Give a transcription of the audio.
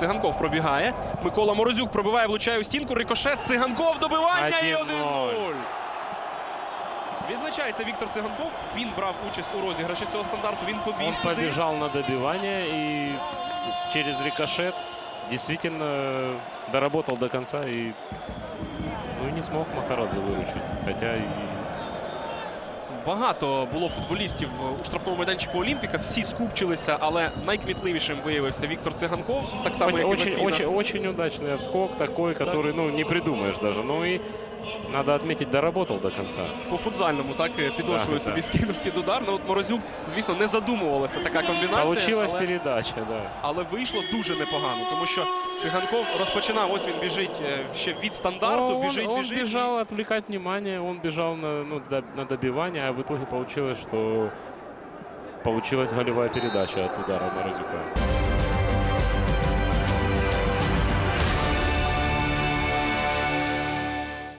Циганков пробігає. Микола Морозюк пробиває, влучає у стінку. Рикошет. Циганков добивання і 1-0. 1-0. Відзначається Віктор Циганков. Він брав участь у розіграші цього стандарту. Він побіг Он туди. побежал на добивание и через рикошет действительно э, доработал до конца и ну, не смог Махарадзе выручить. Хотя и Багато було футболістів у штрафному майданчику Олімпіка. Всі скупчилися, але найкмітливішим виявився Віктор Циганков. Так само, як і очень, Вафіна. очень, очень удачный отскок такой, который ну, не придумаешь даже. Ну и надо отметить, доработал до конца. по футзальному, так е, підошвою Так, собі так. скинув під удар. Ну от Морозюк, звісно, не задумувалася така комбінація. Получилась але... передача, да. Але вийшло дуже непогано, тому що Циганков розпочинав. Ось він біжить е, ще від стандарту. Но он, біжить, он біжить. бежал отвлекать внимание, он бежал на, ну, до- на добивание, а в итоге получилось, что получилась голевая передача от удара Морозюка.